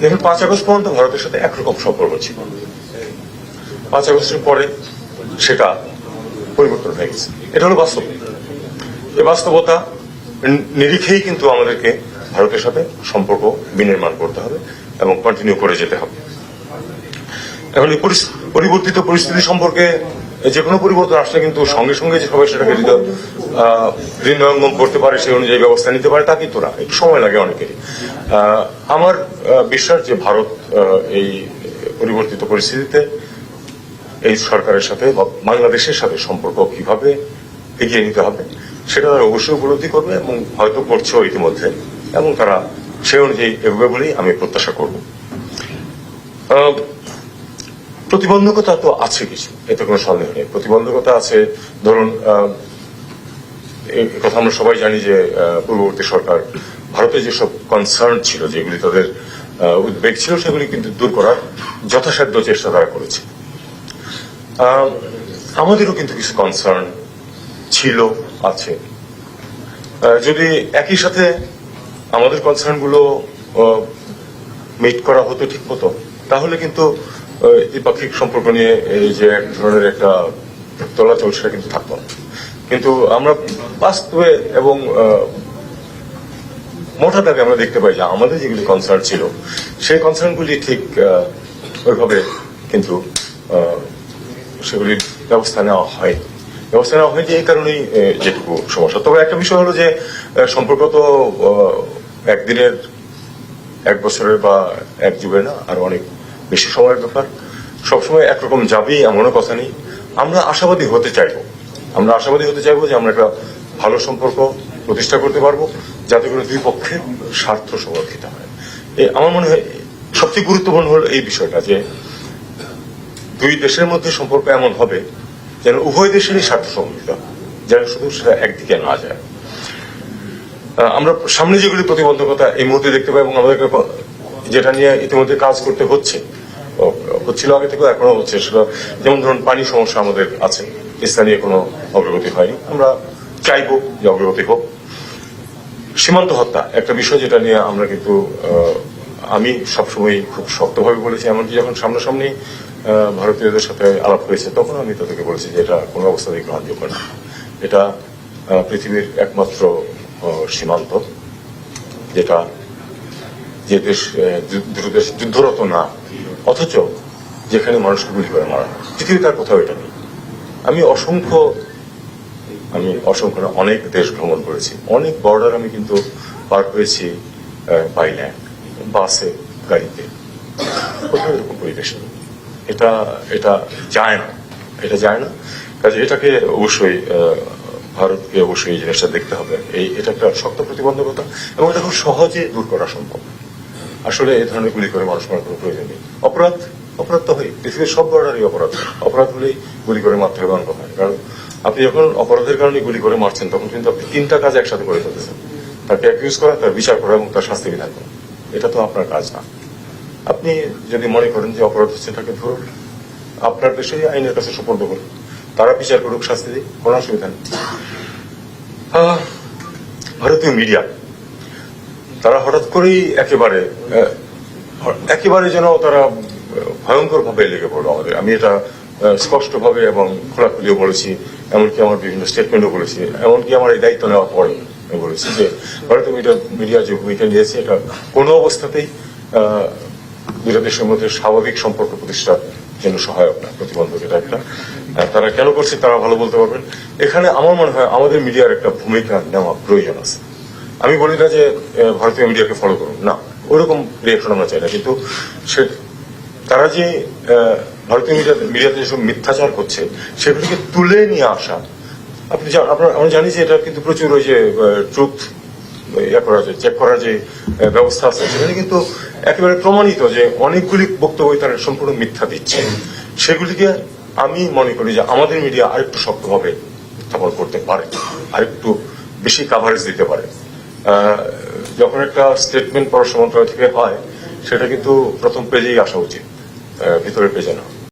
দেখুন, পাঁচ আগস্ট পর্যন্ত ভারতের সাথে একরকম সম্পর্ক ছিল। পাঁচ আগস্টের পরে সেটা পরিবর্তন হয়ে গেছে। এটা হলো বাস্তব। এই বাস্তবতা নিরিখেই কিন্তু আমাদেরকে ভারতের সাথে সম্পর্ক বিনির্মাণ করতে হবে এবং কন্টিনিউ করে যেতে হবে। এখন এই পরিবর্তিত পরিস্থিতি সম্পর্কে যে কোনো পরিবর্তন আসলে কিন্তু সঙ্গে সঙ্গে যে সবাই সেটাকে হৃদয়ঙ্গম করতে পারে, সেই অনুযায়ী ব্যবস্থা নিতে পারে, তা কিন্তু না। একটু সময় লাগে অনেকেরই। আমার বিশ্বাস যে ভারত এই পরিবর্তিত পরিস্থিতিতে এই সরকারের সাথে বাংলাদেশের সাথে সম্পর্ক কীভাবে এগিয়ে নিতে হবে, সেটা তারা অবশ্যই উপলব্ধি করবে এবং হয়তো করছেও ইতিমধ্যে, এবং তারা সেই অনুযায়ী এগোবে বলেই আমি প্রত্যাশা করব। প্রতিবন্ধকতা তো আছে কিছু, এতে কোনো সন্দেহ নেই। প্রতিবন্ধকতা আছে, ধরুন কথা আমরা সবাই জানি যে পূর্ববর্তী সরকার ভারতে যেসব কনসার্ন ছিল, যেগুলি তাদের উদ্বেগ ছিল, সেগুলি কিন্তু দূর করার যথাসাধ্য চেষ্টা তারা করেছে। আমাদেরও কিন্তু কিছু কনসার্ন ছিল, আছে। যদি একই সাথে আমাদের কনসার্নগুলো মিট করা হতো ঠিক মতো, তাহলে কিন্তু দ্বিপাক্ষিক সম্পর্ক নিয়ে, এই যে এক ধরনের একটা চলাচল সেটা কিন্তু থাকতো কিন্তু আমরা বাস্তবে এবং মোটা দাগে আমরা দেখতে পাই যে আমাদের যেগুলি কনসার্ন ছিল, সেই কনসার্নগুলি ঠিক ওইভাবে কিন্তু সেগুলির ব্যবস্থা নেওয়া হয় ব্যবস্থা নেওয়া হয়নি এই কারণেই যেটুকু সমস্যা। তবে একটা বিষয় হলো যে সম্পর্ক তো একদিনের, এক বছরের বা এক যুগের না, আর অনেক বেশি সময়ের ব্যাপার। সবসময় একরকম যাবেই এমনও কথা নেই। আমরা আশাবাদী হতে চাইব। আমরা আশাবাদী হতে চাইব যে আমরা একটা ভালো সম্পর্ক প্রতিষ্ঠা করতে পারব, যাতে করে দুই পক্ষের স্বার্থ সংরক্ষিত হয়। আমার মনে হয় সবচেয়ে গুরুত্বপূর্ণ হলো এই বিষয়টা যে, দুই দেশের মধ্যে সম্পর্ক এমন হবে যেন উভয় দেশেরই স্বার্থ সংরক্ষিত যেন শুধু সেটা একদিকে না যায়। আমরা সামনে যেগুলি প্রতিবন্ধকতা এই মুহূর্তে দেখতে পাই এবং আমাদেরকে প- যেটা নিয়ে ইতিমধ্যে কাজ করতে হচ্ছে হচ্ছিল আগে থেকেও এখনও হচ্ছে। সেটা যেমন ধরুন, পানি সমস্যা আমাদের আছে। স্থানীয় কোনো অগ্রগতি হয়নি। আমরা চাইব যে অগ্রগতি হোক। সীমান্ত হত্যা একটা বিষয় যেটা নিয়ে আমরা কিন্তু আমি সবসময় খুব শক্তভাবে বলেছি। এমনকি যখন সামনাসামনি ভারতীয়দের সাথে আলাপ হয়েছে তখন আমি তাদেরকে বলেছি যে এটা কোনো অবস্থাতেই গ্রহণযোগ্য না। এটা পৃথিবীর একমাত্র সীমান্ত, যেটা যে দেশ দুটো দেশ যুদ্ধরত না, অথচ যেখানে মানুষকে গুলি করে মারা। পৃথিবী তার কোথাও এটা নেই। আমি অসংখ্য আমি অসংখ্য অনেক দেশ ভ্রমণ করেছি। অনেক বর্ডার আমি কিন্তু পার হয়েছি বাই ল্যান্ড বাসে গাড়িতে। কোথাও এরকম পরিবেশ এটা এটা যায় না। এটা যায় না। কাজে এটাকে অবশ্যই ভারতকে অবশ্যই এই জিনিসটা দেখতে হবে। এই, এটা একটা শক্ত প্রতিবন্ধকতা এবং এটা খুব সহজে দূর করা সম্ভব। আসলে এই ধরনের গুলি করে মানুষ মারার কোনো প্রয়োজন নেই। অপরাধ অপরাধ তো হয় পৃথিবীর সব বর্ডারই অপরাধ। অপরাধ হলেই গুলি করে মারতে হবে এমন কথা নয়। কারণ আপনি যখন অপরাধের কারণে গুলি করে মারছেন, তখন কিন্তু আপনি তিনটা কাজ একসাথে করে ফেলতেছেন। তাকে অ্যাকিউজ করা, তার বিচার করা এবং তার শাস্তি বিধান করা। এটা তো আপনার কাজ না। আপনি যদি মনে করেন যে অপরাধ হচ্ছে তাকে ধরুন, আপনার দেশে আইনের কাছে সুপর্দ করুন। তারা বিচার করুক, শাস্তি দিক, কোনো অসুবিধা নেই। ভারতীয় মিডিয়া তারা হঠাৎ করেই একেবারে একেবারে যেন তারা ভয়ঙ্কর ভাবে লেগে পড়ল আমাদের। আমি এটা স্পষ্ট ভাবে এবং খোলাখুলিও বলেছি, এমনকি আমার বিভিন্ন স্টেটমেন্টও বলেছি, এমনকি আমার এই দায়িত্ব নেওয়ার পরে বলেছি যে, ভারতীয় মিডিয়া মিডিয়া যে ভূমিকা নিয়েছে, এটা কোনো অবস্থাতেই দুটো দেশের মধ্যে স্বাভাবিক সম্পর্ক প্রতিষ্ঠার জন্য সহায়ক না প্রতিবন্ধক এটা একটা তারা কেন করছে তারা ভালো বলতে পারবেন। এখানে আমার মনে হয় আমাদের মিডিয়ার একটা ভূমিকা নেওয়া প্রয়োজন আছে। আমি বলি না যে ভারতীয় মিডিয়াকে ফলো করুন। না, ওরকম রিয়াকশন আমরা চাই না। কিন্তু সে, তারা যে ভারতীয় মিডিয়া, মিডিয়াতে যেসব মিথ্যাচার করছে, সেগুলিকে তুলে নিয়ে আসা। আপনি আপনার আমরা জানি যে এটা কিন্তু প্রচুর ওই যে ট্রুথ করা চেক করার যে ব্যবস্থা আছে, সেখানে কিন্তু একেবারে প্রমাণিত যে অনেকগুলি বক্তব্য তারা সম্পূর্ণ মিথ্যা দিচ্ছে। সেগুলিকে আমি মনে করি যে আমাদের মিডিয়া আরেকটু শক্তভাবে উত্থাপন করতে পারে, আরেকটু বেশি কাভারেজ দিতে পারে। যখন একটা স্টেটমেন্ট পররাষ্ট্র মন্ত্রণালয় থেকে হয়, সেটা কিন্তু প্রথম পেজেই আসা উচিত ভিতরে ভিতরের পেজে না।